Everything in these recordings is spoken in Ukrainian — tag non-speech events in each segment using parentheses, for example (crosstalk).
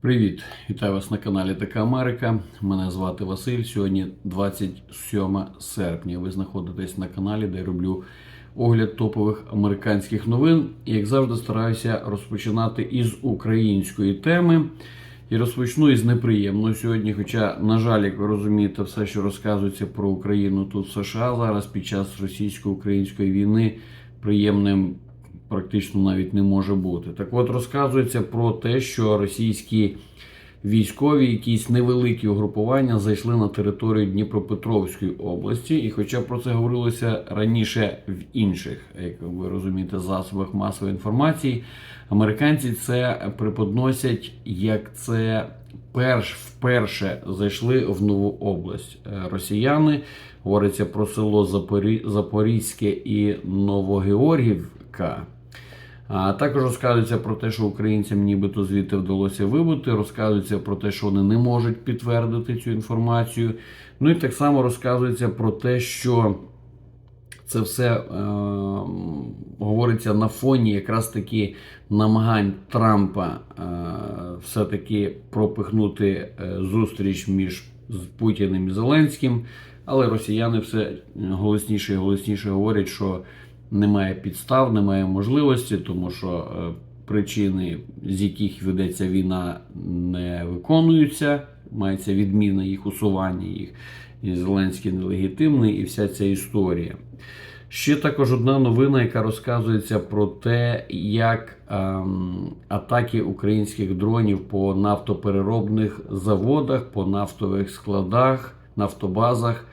Привіт! Вітаю вас на каналі Така Америка. Мене звати Василь. Сьогодні 27 серпня. Ви знаходитесь на каналі, де я роблю огляд топових американських новин. І як завжди, стараюся розпочинати із української теми. І розпочну із неприємного сьогодні. Хоча, на жаль, як ви розумієте, все, що розказується про Україну тут в США зараз під час російсько-української війни, приємним практично навіть не може бути. Так от розказується про те, що російські військові, якісь невеликі угрупування зайшли на територію Дніпропетровської області. І хоча про це говорилося раніше в інших, як ви розумієте, засобах масової інформації, американці це преподносять як це. Перш вперше зайшли в нову область. Е, Росіяни говориться про село Запорізьке і Новогеоргівка. А також розказується про те, що українцям нібито звідти вдалося вибути. Розказується про те, що вони не можуть підтвердити цю інформацію. Ну і так само розказується про те, що це все е, говориться на фоні якраз таки намагань Трампа е, все-таки пропихнути е, зустріч між Путіним і Зеленським. Але росіяни все голосніше і голосніше говорять, що немає підстав, немає можливості, тому що е, причини, з яких ведеться війна, не виконуються. Мається відміна їх усування їх. І Зеленський нелегітимний, і вся ця історія. Ще також одна новина, яка розказується про те, як ем, атаки українських дронів по нафтопереробних заводах, по нафтових складах, нафтобазах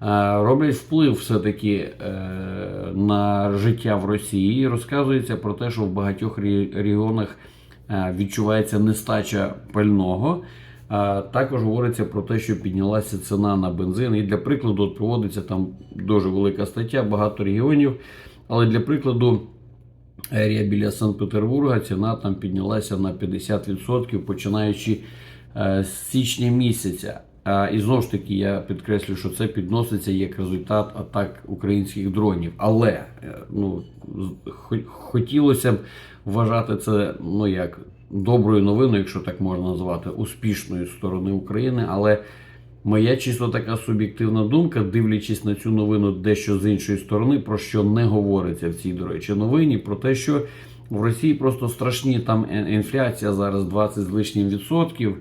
роблять вплив все-таки е, на життя в Росії. І розказується про те, що в багатьох регіонах е, відчувається нестача пального. Також говориться про те, що піднялася ціна на бензин. І для прикладу от проводиться там дуже велика стаття, багато регіонів. Але для прикладу, ерія біля Санкт-Петербурга ціна там піднялася на 50%, починаючи е, з січня місяця. І знову ж таки, я підкреслю, що це підноситься як результат атак українських дронів. Але е, ну, хотілося б вважати це ну як доброю новиною, якщо так можна назвати, успішною сторони України. Але моя чисто така суб'єктивна думка, дивлячись на цю новину дещо з іншої сторони, про що не говориться в цій, до речі, новині, про те, що в Росії просто страшні там інфляція зараз 20 з лишнім відсотків.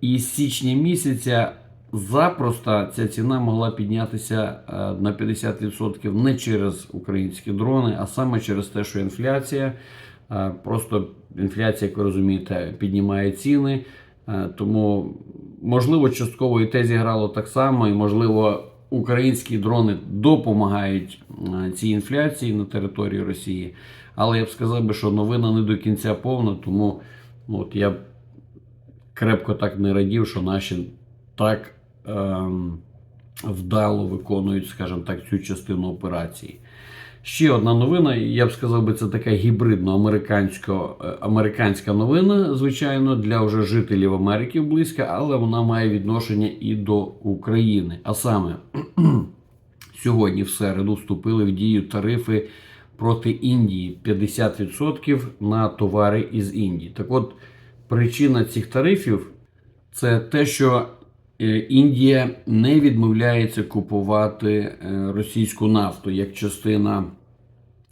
І з січня місяця запросто ця ціна могла піднятися е, на 50% не через українські дрони, а саме через те, що інфляція. е, Просто інфляція, як ви розумієте, піднімає ціни. Е, Тому, можливо, частково і те зіграло так само, і можливо, українські дрони допомагають цій інфляції на території Росії. Але я б сказав би, що новина не до кінця повна, тому ну, от я крепко так не радів, що наші так ем, вдало виконують, скажімо так, цю частину операції. Ще одна новина, я б сказав би, це така гібридно-американська новина, звичайно, для вже жителів Америки близька, але вона має відношення і до України. А саме, (clears throat) сьогодні в середу вступили в дію тарифи проти Індії 50% на товари із Індії. Так от, причина цих тарифів це те, що е, Індія не відмовляється купувати е, російську нафту як частина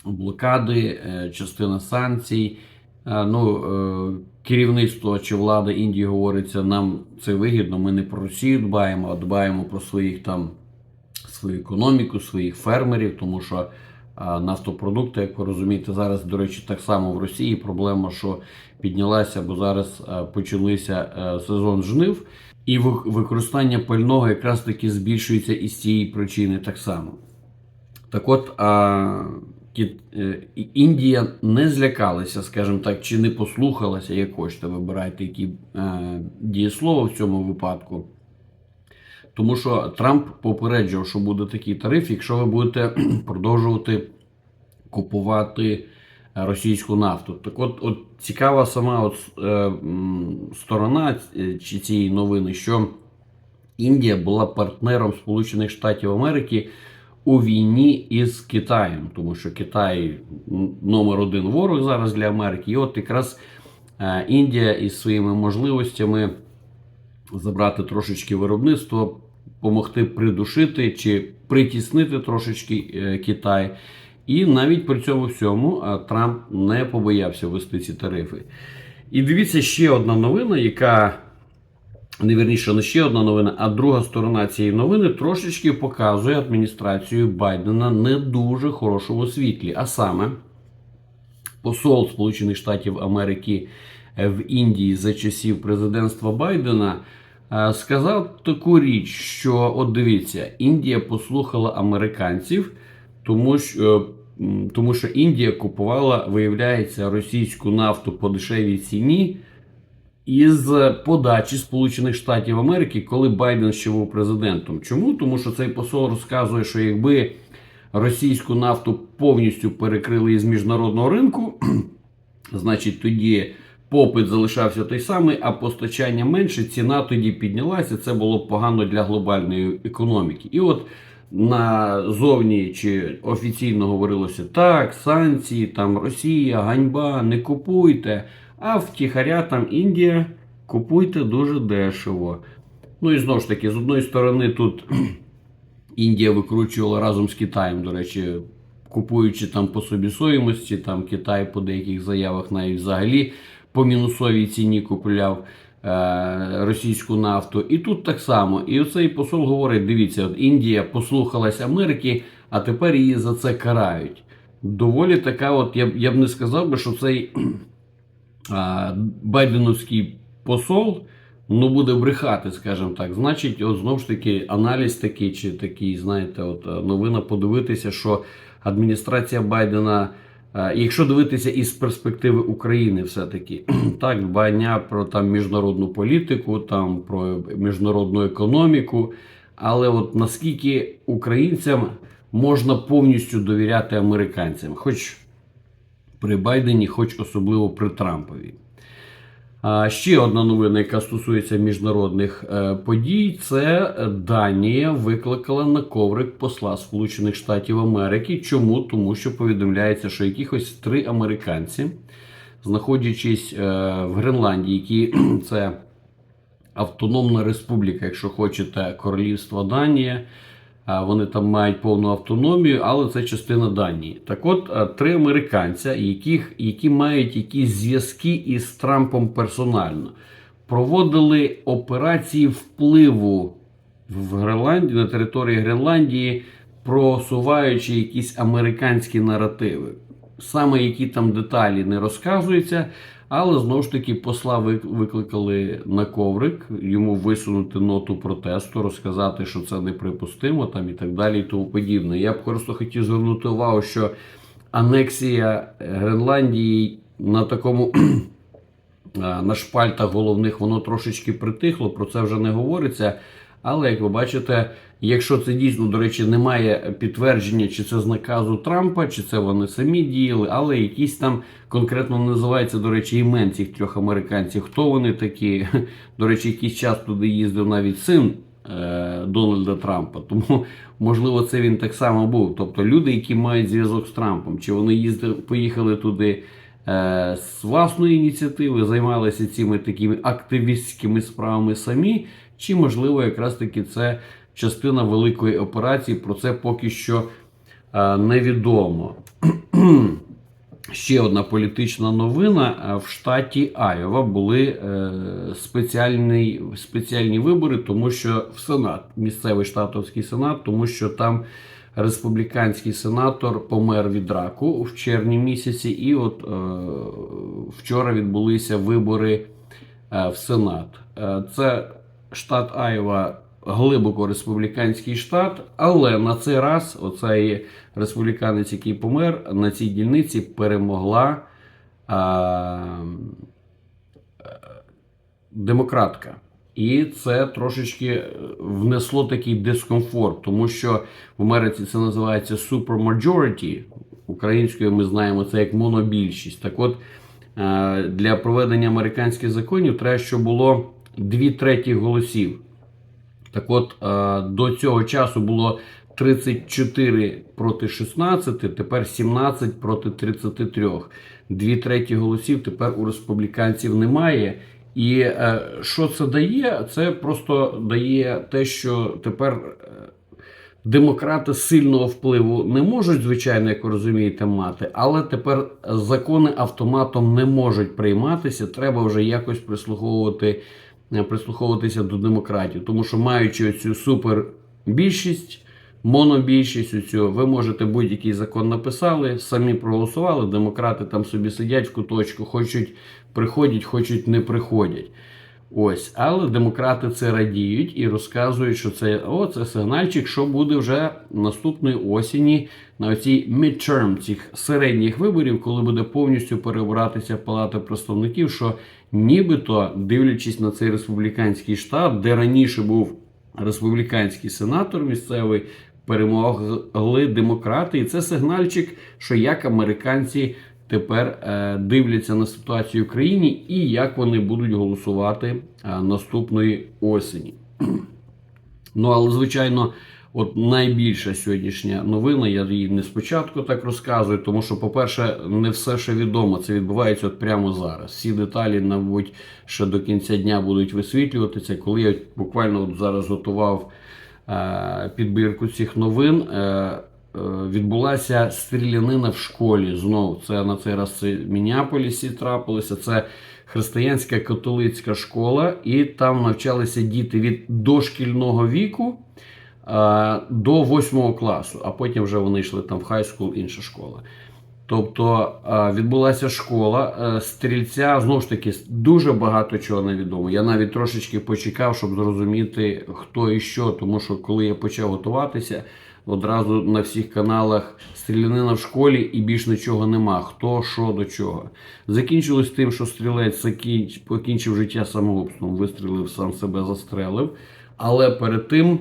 блокади, е, частина санкцій. Ну, керівництво чи влада Індії говориться, нам це вигідно. Ми не про Росію дбаємо, а дбаємо про своїх там свою економіку, своїх фермерів, тому що нафтопродукти, як ви розумієте, зараз, до речі, так само в Росії проблема, що піднялася, бо зараз почалися сезон жнив, і використання пального якраз таки збільшується із цієї причини так само. Так от, а, е, Індія не злякалася, скажімо так, чи не послухалася, як хочете, вибирайте які е, дієслово в цьому випадку. Тому що Трамп попереджував, що буде такий тариф, якщо ви будете (clears throat) продовжувати купувати е, російську нафту. Так от, от цікава сама от, е, сторона е, чи цієї новини, що Індія була партнером Сполучених Штатів Америки у війні із Китаєм, тому що Китай номер один ворог зараз для Америки. І от якраз е, Індія із своїми можливостями забрати трошечки виробництво, допомогти придушити чи притіснити трошечки е, Китай. І навіть при цьому всьому е, Трамп не побоявся ввести ці тарифи. І дивіться ще одна новина, яка не вірніше, не ще одна новина, а друга сторона цієї новини трошечки показує адміністрацію Байдена не дуже хорошому світлі. А саме, посол Сполучених Штатів Америки в Індії за часів президентства Байдена е, сказав таку річ, що от дивіться, Індія послухала американців, тому що. Тому що Індія купувала, виявляється, російську нафту по дешевій ціні із подачі Сполучених Штатів Америки, коли Байден ще був президентом. Чому? Тому що цей посол розказує, що якби російську нафту повністю перекрили із міжнародного ринку, (clears throat) значить тоді попит залишався той самий, а постачання менше, ціна тоді піднялася. Це було погано для глобальної економіки. І от назовні чи офіційно говорилося так, санкції, там Росія, ганьба, не купуйте. А втіхаря там Індія купуйте дуже дешево. Ну і знову ж таки, з одної сторони, тут (clears throat) Індія викручувала разом з Китаєм, до речі, купуючи там по собі там Китай по деяких заявах навіть взагалі по мінусовій ціні купляв російську нафту. І тут так само. І оцей посол говорить: дивіться, от Індія послухалась Америки, а тепер її за це карають. Доволі така, от я б я б не сказав би, що цей а, байденовський посол ну, буде брехати, скажімо так. Значить, от знову ж таки, аналіз такий, чи такий, знаєте, от е, новина подивитися, що адміністрація Байдена. Е, Якщо дивитися із перспективи України, все-таки (clears throat) так, дбання про там міжнародну політику, там про міжнародну економіку. Але от наскільки українцям можна повністю довіряти американцям, хоч при Байдені, хоч особливо при Трампові. Ще одна новина, яка стосується міжнародних е, подій, це Данія викликала на коврик посла Сполучених Штатів Америки. Чому? Тому що повідомляється, що якихось три американці, знаходячись е, в Гренландії, які (clears throat) це автономна республіка, якщо хочете, королівство Данія. Вони там мають повну автономію, але це частина Данії. Так от, три американця, яких, які мають якісь зв'язки із Трампом персонально, проводили операції впливу в Гренландії на території Гренландії, просуваючи якісь американські наративи. Саме які там деталі не розказуються, але знову ж таки посла викликали на коврик, йому висунути ноту протесту, розказати, що це неприпустимо, там і так далі, і тому подібне. Я б просто хотів звернути увагу, що анексія Гренландії на такому (clears throat) на шпальтах головних воно трошечки притихло, про це вже не говориться. Але як ви бачите, якщо це дійсно, до речі, немає підтвердження, чи це з наказу Трампа, чи це вони самі діяли, але якісь там конкретно називається, до речі, імен цих трьох американців. Хто вони такі? (laughs) До речі, якийсь час туди їздив навіть син е, Дональда Трампа. Тому, можливо, це він так само був. Тобто люди, які мають зв'язок з Трампом, чи вони їздили, поїхали туди. е, З власної ініціативи займалися цими такими активістськими справами самі, чи можливо, якраз таки це частина великої операції. Про це поки що е, невідомо. (clears throat) Ще одна політична новина. Е, В штаті Айова були е, спеціальні, спеціальні вибори, тому що в Сенат, місцевий штатовський сенат, тому що там республіканський сенатор помер від раку в червні місяці, і от вчора відбулися вибори в Сенат. Це штат Айова глибоко республіканський штат, але на цей раз оцей республіканець, який помер, на цій дільниці перемогла а, демократка. І це трошечки внесло такий дискомфорт, тому що в Америці це називається supermajority. Українською ми знаємо це як монобільшість. Так от для проведення американських законів треба, щоб було дві треті голосів. Так от, е, до цього часу було 34 проти 16, тепер 17 проти 33. Дві треті голосів тепер у республіканців немає. І е, що це дає? Це просто дає те, що тепер е, демократи сильного впливу не можуть, звичайно, як ви розумієте, мати, але тепер закони автоматом не можуть прийматися. Треба вже якось прислуховувати, прислуховуватися до демократів, тому що маючи цю супербільшість. Монобільшість цього, ви можете будь-який закон написали, самі проголосували. Демократи там собі сидять в куточку, хочуть приходять, хочуть не приходять. Ось, але демократи це радіють і розказують, що це о, це сигнальчик, що буде вже наступної осені на оцій midterm, цих середніх виборів, коли буде повністю перебиратися палата представників, що нібито дивлячись на цей республіканський штат, де раніше був республіканський сенатор місцевий, перемогли демократи, і це сигнальчик, що як американці тепер е, дивляться на ситуацію в країні і як вони будуть голосувати е, наступної осені. (clears throat) Ну, але, звичайно, от найбільша сьогоднішня новина, я її не спочатку так розказую, тому що, по-перше, не все ще відомо. Це відбувається от прямо зараз. Всі деталі, мабуть, ще до кінця дня будуть висвітлюватися. Коли я буквально от зараз готував е, підбірку цих новин. Е, Відбулася стрілянина в школі. Знову це на цей раз це в Мінneаполісі трапилося. Це християнська католицька школа, і там навчалися діти від дошкільного віку е, до восьмого класу, а потім вже вони йшли там в хайскул, інша школа. Тобто е, відбулася школа стрільця. Знову ж таки, дуже багато чого невідомо. Я навіть трошечки почекав, щоб зрозуміти, хто і що. Тому що коли я почав готуватися, одразу на всіх каналах стрілянина в школі і більш нічого нема. Хто, що, до чого. Закінчилось тим, що стрілець покінчив життя самогубством, вистрілив, сам себе застрелив. Але перед тим.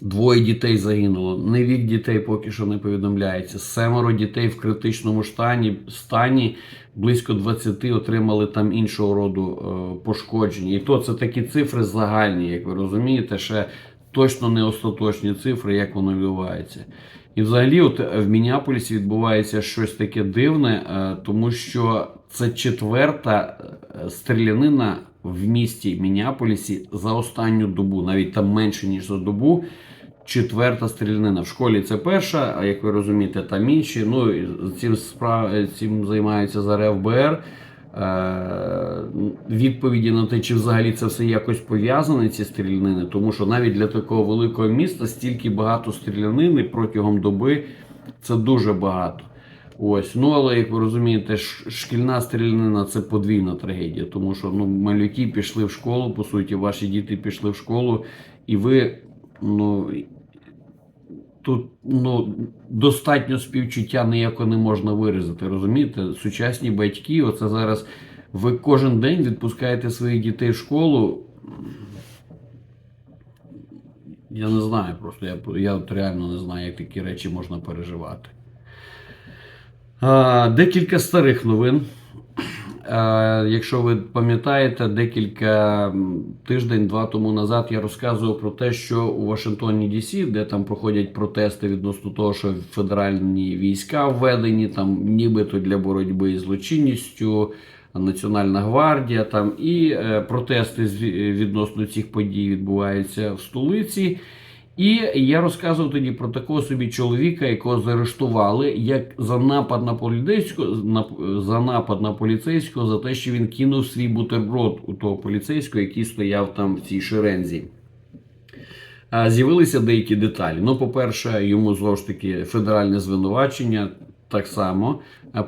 Двоє дітей загинуло. Не вік дітей поки що не повідомляється. Семеро дітей в критичному стані, стані близько 20 отримали там іншого роду е, пошкодження. І то це такі цифри загальні, як ви розумієте, ще точно не остаточні цифри, як воно відбувається. І взагалі, от в Мінneаполісі відбувається щось таке дивне, е, тому що це четверта е, стрілянина в місті Мінneаполісі за останню добу, навіть там менше ніж за добу. Четверта стрілянина. В школі це перша, а як ви розумієте, там інші. Ну цим справ... цим займається зараз ФБР. Е, Відповіді на те, чи взагалі це все якось пов'язане, ці стрілянини, тому що навіть для такого великого міста стільки багато стрілянини протягом доби це дуже багато. Ось, ну але як ви розумієте, шкільна стрілянина це подвійна трагедія, тому що ну малюки пішли в школу, по суті, ваші діти пішли в школу, і ви ну. Тут ну, достатньо співчуття ніяко не можна виразити. Розумієте? Сучасні батьки, оце зараз ви кожен день відпускаєте своїх дітей в школу. Я не знаю просто. Я, я от реально не знаю, як такі речі можна переживати. А, декілька старих новин. А, якщо ви пам'ятаєте, декілька тиждень-два тому назад я розказував про те, що у Вашингтоні Дісі, де там проходять протести відносно того, що федеральні війська введені, там нібито для боротьби з злочинністю, Національна гвардія, там і е, протести відносно цих подій відбуваються в столиці. І я розказував тоді про такого собі чоловіка, якого заарештували як за напад на поліцейського за напад на поліцейського за те, що він кинув свій бутерброд у того поліцейського, який стояв там в цій шерензі. З'явилися деякі деталі. Ну, по-перше, йому знову ж таки федеральне звинувачення так само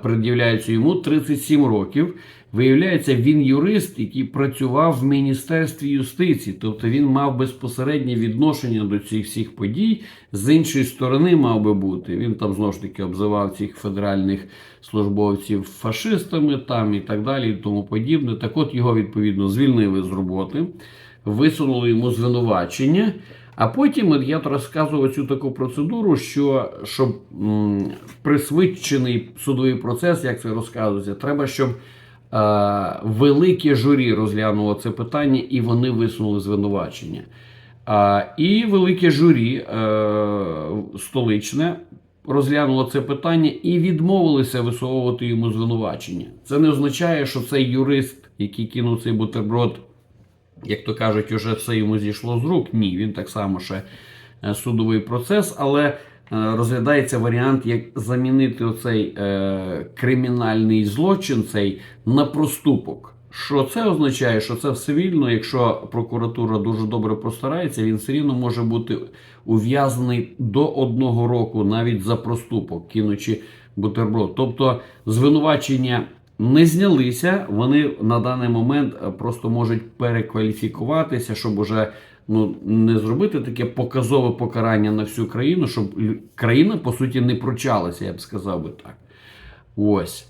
пред'являється йому 37 років. Виявляється, він юрист, який працював в Міністерстві юстиції, тобто він мав безпосереднє відношення до цих всіх подій. З іншої сторони, мав би бути. Він там знову ж таки обзивав цих федеральних службовців фашистами там і так далі, і тому подібне. Так от його відповідно звільнили з роботи, висунули йому звинувачення. А потім от я розказував цю таку процедуру, що щоб м, присвідчений судовий процес, як це розказується, треба, щоб велике журі розглянуло це питання і вони висунули звинувачення. А, і велике журі е, столичне розглянуло це питання і відмовилися висовувати йому звинувачення. Це не означає, що цей юрист, який кинув цей бутерброд, як то кажуть, уже все йому зійшло з рук. Ні, він так само ще е, судовий процес, але е, розглядається варіант, як замінити оцей е, кримінальний злочин цей на проступок. Що це означає? Що це все вільно, якщо прокуратура дуже добре постарається, він все рівно може бути ув'язаний до одного року навіть за проступок, кинучи бутерброд. Тобто звинувачення не знялися, вони на даний момент е, просто можуть перекваліфікуватися, щоб уже ну, не зробити таке показове покарання на всю країну, щоб країна по суті не прочалася, я б сказав би так. Ось.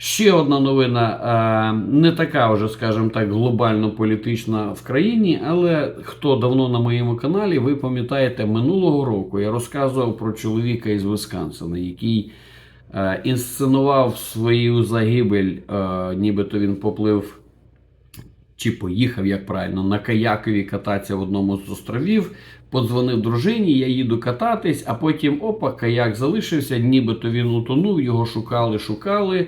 Ще одна новина, е, не така вже, скажімо так, глобально політична в країні, але хто давно на моєму каналі, ви пам'ятаєте, минулого року я розказував про чоловіка із Висконсина, який е, інсценував свою загибель, е, нібито він поплив чи поїхав, як правильно, на каякові кататися в одному з островів. Подзвонив дружині, я їду кататись, а потім опа, каяк залишився, нібито він утонув, його шукали, шукали.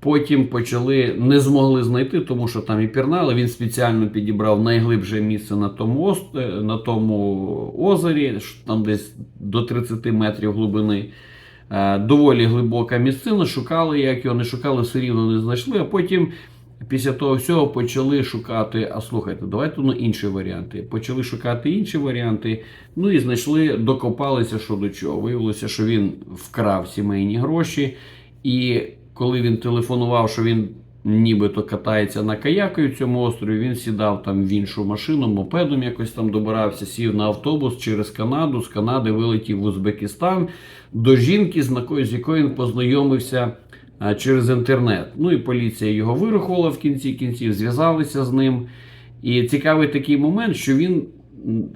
Потім почали, не змогли знайти, тому що там і пірнали. Він спеціально підібрав найглибше місце на тому, ост- е, на тому озері, там десь до 30 метрів глибини. Е, Доволі глибока місцина. Шукали, як його не шукали, все рівно не знайшли. А потім, після того всього, почали шукати. А слухайте, давайте ну, інші варіанти. Почали шукати інші варіанти. Ну і знайшли, докопалися що до чого. Виявилося, що він вкрав сімейні гроші. І коли він телефонував, що він нібито катається на каяку в цьому острові, він сідав там в іншу машину, мопедом якось там добирався, сів на автобус через Канаду, з Канади вилетів в Узбекистан до жінки, з якою- він познайомився через інтернет. Ну і поліція його вирахувала в кінці кінців, зв'язалися з ним. І цікавий такий момент, що він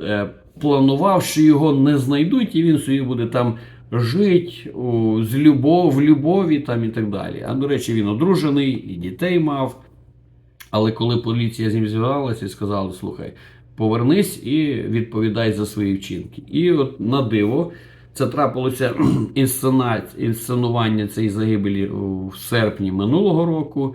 е, планував, що його не знайдуть, і він собі буде там жити з любов, в любові там і так далі. А до речі, він одружений і дітей мав. Але коли поліція з ним зв'язалася і сказали: слухай, повернись і відповідай за свої вчинки. І от на диво, це трапилося (clears throat) інсценування цієї загибелі в серпні минулого року.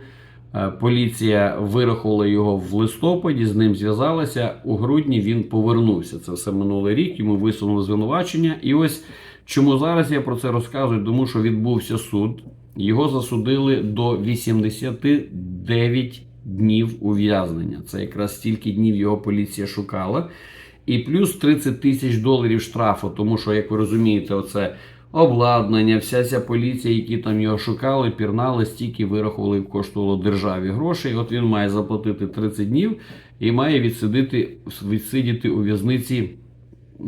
Е, Поліція вирахувала його в листопаді, з ним зв'язалася. У грудні він повернувся. Це все минулий рік. Йому висунули звинувачення. І ось чому зараз я про це розказую, тому що відбувся суд. Його засудили до 89 днів ув'язнення. Це якраз стільки днів його поліція шукала. І плюс 30 тисяч доларів штрафу, тому що, як ви розумієте, оце обладнання, вся ця поліція, які там його шукали, пірнали, стільки вирахували, коштувало державі грошей. От він має заплатити 30 днів і має відсидіти, відсидіти у в'язниці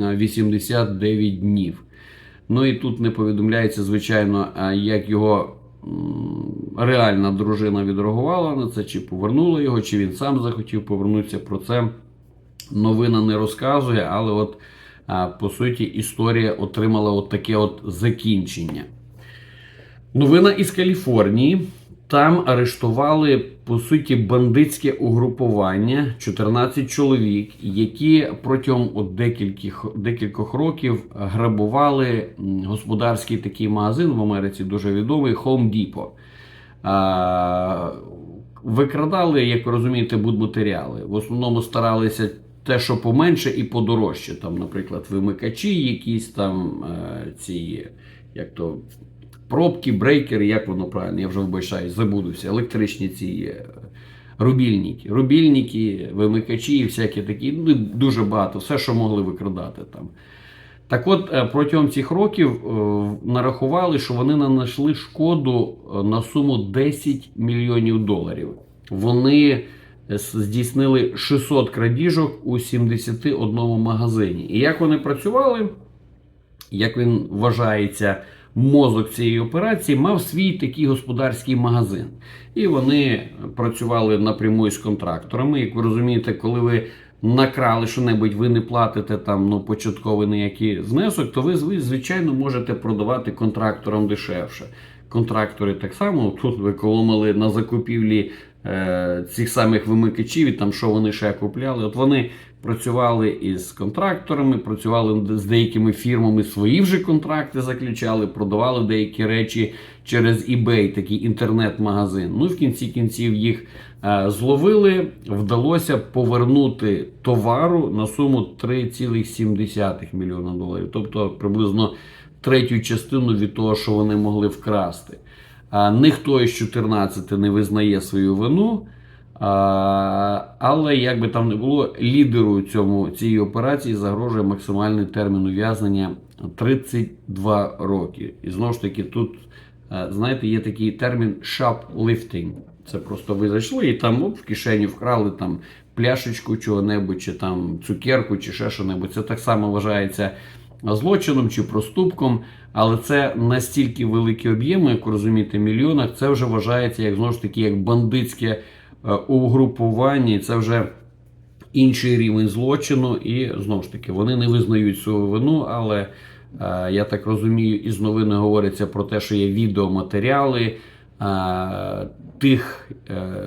е, 89 днів. Ну і тут не повідомляється, звичайно, як його реальна дружина відреагувала на це, чи повернула його, чи він сам захотів повернутися. Про це новина не розказує, але от по суті історія отримала от таке от закінчення. Новина із Каліфорнії. Там арештували по суті бандитське угрупування 14 чоловік, які протягом от декількох, декількох років грабували господарський такий магазин в Америці, дуже відомий Home Depot. А, викрадали, як ви розумієте, будматеріали. В основному старалися те, що поменше і подорожче. Там, наприклад, вимикачі, якісь там е, ці, як то пробки, брейкери, як воно правильно, я вже вибачаюсь, забудуся, електричні ці е, рубільники. Рубільники, вимикачі і всякі такі, ну, дуже багато, все, що могли викрадати там. Так от, е, протягом цих років нарахували, що вони нанесли шкоду на суму 10 мільйонів доларів. Вони здійснили 600 крадіжок у 71 магазині. І як вони працювали, як він вважається, мозок цієї операції мав свій такий господарський магазин. І вони працювали напряму із контракторами. Як ви розумієте, коли ви накрали що-небудь, ви не платите там ну, початковий ніякий знесок, то ви, ви, звичайно, можете продавати контракторам дешевше. Контрактори так само тут ви економили на закупівлі цих самих вимикачів, і там що вони ще купляли. От вони працювали із контракторами, працювали з деякими фірмами, свої вже контракти заключали, продавали деякі речі через eBay, такий інтернет-магазин. Ну в кінці кінців їх е, зловили. Вдалося повернути товару на суму 3,7 мільйона доларів, тобто приблизно третю частину від того, що вони могли вкрасти. Ніхто із 14 не визнає свою вину. Але як би там не було, лідеру цьому цієї операції загрожує максимальний термін ув'язнення 32 роки. І знову ж таки, тут, е, знаєте, є такий термін shoplifting. Це просто ви зайшли і там оп, в кишені вкрали там пляшечку чого-небудь, чи там цукерку, чи ще що-небудь. Це так само вважається злочином чи проступком, але це настільки великі об'єми, як розумієте, мільйонах, це вже вважається як знову ж таки як бандитське е, угрупування, і це вже інший рівень злочину. І знову ж таки вони не визнають свою вину, але е, я так розумію, із новини говориться про те, що є відеоматеріали. е, Тих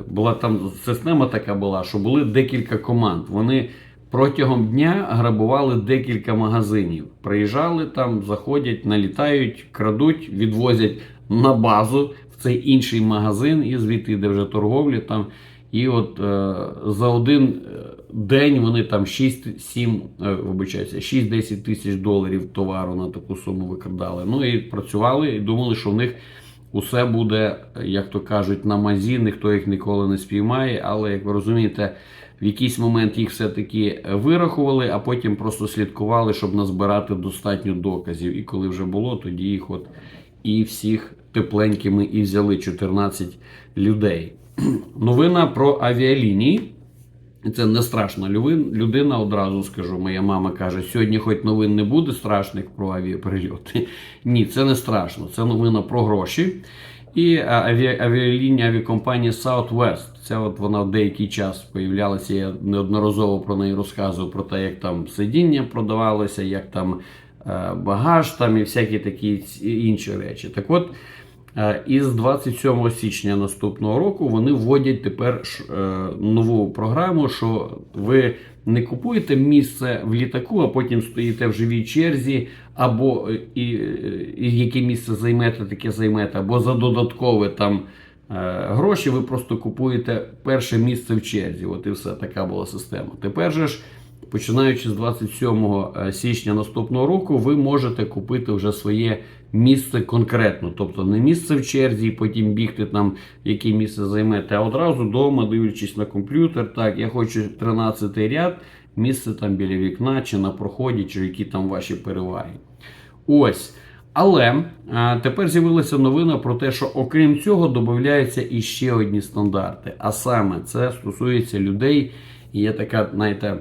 була там система така була, що були декілька команд. Вони протягом дня грабували декілька магазинів. Приїжджали там, заходять, налітають, крадуть, відвозять на базу в цей інший магазин, і звідти йде вже торговля там. І от е, за один е, день вони там 6-7, е, вибачаюся, 6-10 тисяч доларів товару на таку суму викрадали. Ну і працювали і думали, що в них усе буде, як то кажуть, на мазі, ніхто їх ніколи не спіймає. Але як ви розумієте, в якийсь момент їх все-таки вирахували, а потім просто слідкували, щоб назбирати достатньо доказів. І коли вже було, тоді їх от і всіх тепленькими і взяли 14 людей. (clears throat) Новина про авіалінії. Це не страшна людина, одразу скажу. Моя мама каже, сьогодні хоч новин не буде страшних про авіаперельоти. (laughs) Ні, це не страшно. Це новина про гроші. І аві... авіа, авіалінія авіакомпанії Southwest. Це от вона в деякий час появлялася. Я неодноразово про неї розказував про те, як там сидіння продавалося, як там е, багаж там і всякі такі інші речі. Так от. Е, Із 27 січня наступного року вони вводять тепер е, нову програму, що ви не купуєте місце в літаку, а потім стоїте в живій черзі, або е, і, е, і яке місце займете, таке займете, або за додаткове там гроші ви просто купуєте перше місце в черзі. От і все, така була система. Тепер же ж. Починаючи з 27 січня наступного року, ви можете купити вже своє місце конкретно. Тобто не місце в черзі, і потім бігти там, яке місце займете, а одразу вдома, дивлячись на комп'ютер. Так, я хочу 13 ряд, місце там біля вікна, чи на проході, чи які там ваші переваги. Ось. Але а, тепер з'явилася новина про те, що окрім цього додаються іще одні стандарти. А саме це стосується людей, є така, знаєте,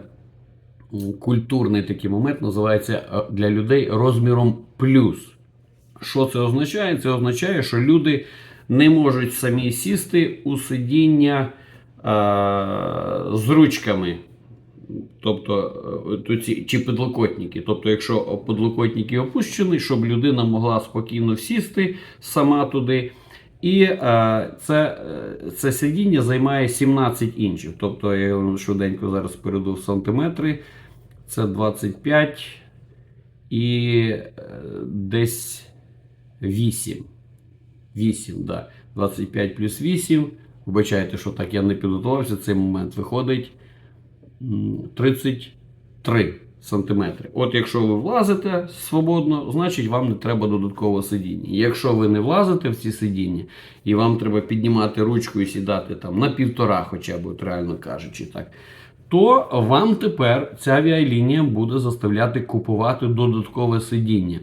культурний такий момент, називається е, для людей розміром плюс. Що це означає? Це означає, що люди не можуть самі сісти у сидіння а, з ручками. Тобто, е, то ці, чи підлокотники. Тобто, якщо підлокотники опущені, щоб людина могла спокійно сісти сама туди. І е, це, е, це сидіння займає 17 інчів. Тобто, я швиденько зараз перейду в сантиметри. Це 25 і е, десь 8. 8, да. 25 плюс 8. Вибачайте, що так я не підготувався. Цей момент виходить 33 сантиметри. От якщо ви влазите свободно, значить вам не треба додаткового сидіння. Якщо ви не влазите в ці сидіння, і вам треба піднімати ручку і сідати там на півтора, хоча б, от реально кажучи так, то вам тепер ця авіалінія буде заставляти купувати додаткове сидіння.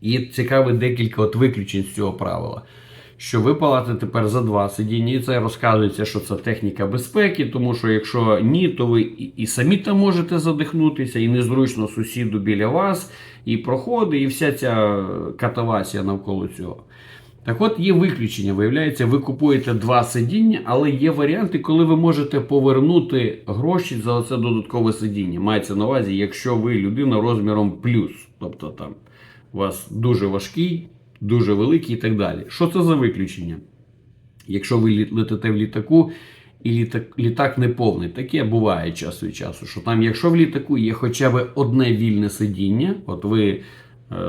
І цікаве декілька от виключень з цього правила. Що ви платите тепер за два сидіння, і це розказується, що це техніка безпеки, тому що якщо ні, то ви і, самі там можете задихнутися, і незручно сусіду біля вас, і проходи, і вся ця катавасія навколо цього. Так от є виключення. Виявляється, ви купуєте два сидіння, але є варіанти, коли ви можете повернути гроші за це додаткове сидіння. Мається на увазі, якщо ви людина розміром плюс, тобто там у вас дуже важкий, дуже великий і так далі. Що це за виключення? Якщо ви летите в літаку, і літак, літак не повний, таке буває час від часу, що там, якщо в літаку є хоча б одне вільне сидіння, от ви е,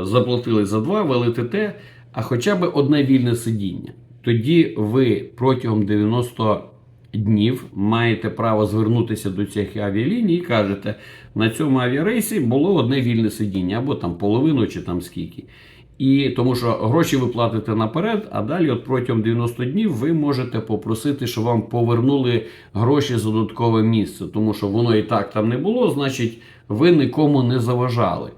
заплатили за два, ви летите, а хоча б одне вільне сидіння, тоді ви протягом 90 днів маєте право звернутися до цих авіаліній і кажете, на цьому авіарейсі було одне вільне сидіння, або там половину, чи там скільки. І тому що гроші ви платите наперед, а далі, от протягом 90 днів, ви можете попросити, щоб вам повернули гроші за додаткове місце, тому що воно і так там не було, значить, ви нікому не заважали.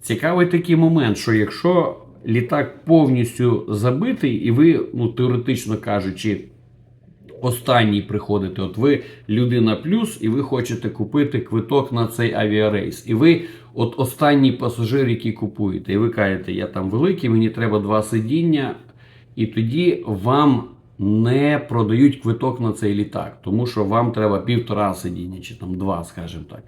Цікавий такий момент, що якщо літак повністю забитий, і ви, ну теоретично кажучи, останній приходите, от ви людина плюс, і ви хочете купити квиток на цей авіарейс. І ви, от останній пасажир, який купуєте, і ви кажете, я там великий, мені треба два сидіння, і тоді вам не продають квиток на цей літак, тому що вам треба півтора сидіння, чи там два, скажімо так.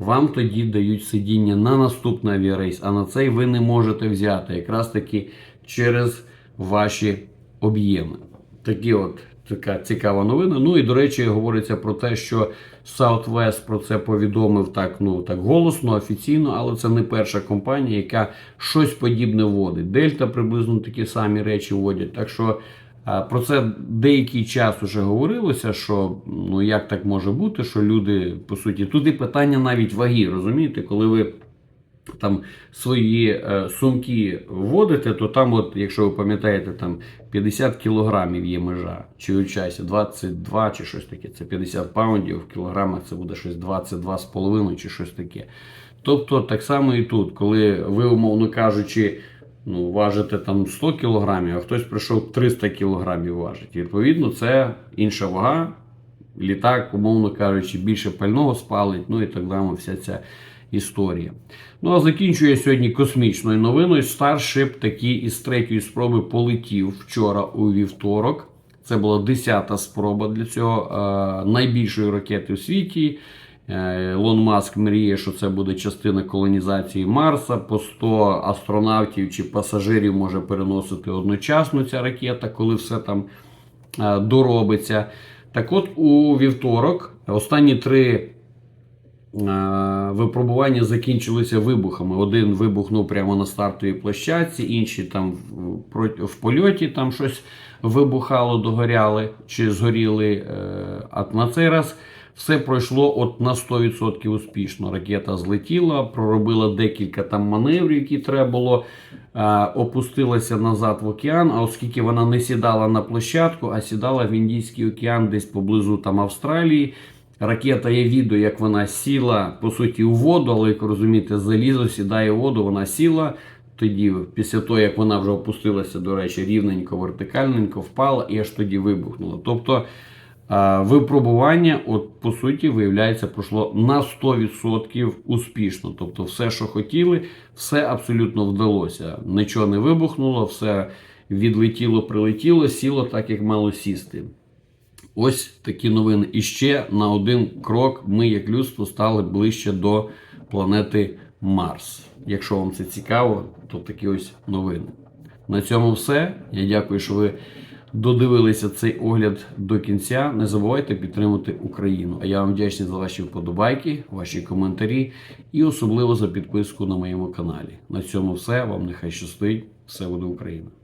Вам тоді дають сидіння на наступний авіарейс, а на цей ви не можете взяти, якраз таки через ваші об'єми. Такі от така цікава новина. Ну і до речі, говориться про те, що Southwest про це повідомив так, ну так голосно, офіційно, але це не перша компанія, яка щось подібне вводить. Дельта приблизно такі самі речі вводять. Так що про це деякий час уже говорилося, що ну як так може бути, що люди по суті тут і питання навіть ваги, розумієте, коли ви там свої е, сумки вводите, то там, от, якщо ви пам'ятаєте, там 50 кілограмів є межа, чи у часі 22 чи щось таке, це 50 паундів, в кілограмах це буде щось 22,5 чи щось таке. Тобто так само і тут, коли ви, умовно кажучи, ну, важите там 100 кілограмів, а хтось прийшов 300 кілограмів важить. Відповідно, це інша вага. Літак, умовно кажучи, більше пального спалить, ну і так далі, вся ця історія. Ну а закінчує сьогодні космічною новиною. Starship таки із третьої спроби полетів вчора у вівторок. Це була десята спроба для цього е, найбільшої ракети в світі. Е, Ілон Маск мріє, що це буде частина колонізації Марса. По 100 астронавтів чи пасажирів може переносити одночасно ця ракета, коли все там е, доробиться. Так от у вівторок останні три Е, випробування закінчилися вибухами. Один вибухнув прямо на стартовій площадці, інші там в, польоті там щось вибухало, догоряли чи згоріли. А на цей раз все пройшло от на 100% успішно. Ракета злетіла, проробила декілька там маневрів, які треба було. е, Опустилася назад в океан, а оскільки вона не сідала на площадку, а сідала в Індійський океан десь поблизу там Австралії. Ракета є відео, як вона сіла по суті у воду, але як розумієте, залізо сідає в воду, вона сіла. Тоді, після того, як вона вже опустилася, до речі, рівненько, вертикальненько впала і аж тоді вибухнула. Тобто випробування, от по суті, виявляється, пройшло на 100% успішно. Тобто, все, що хотіли, все абсолютно вдалося. Нічого не вибухнуло, все відлетіло, прилетіло, сіло так, як мало сісти. Ось такі новини. І ще на один крок ми, як людство, стали ближче до планети Марс. Якщо вам це цікаво, то такі ось новини. На цьому все. Я дякую, що ви додивилися цей огляд до кінця. Не забувайте підтримати Україну. А я вам вдячний за ваші вподобайки, ваші коментарі і особливо за підписку на моєму каналі. На цьому все. Вам нехай щастить. Все буде Україна!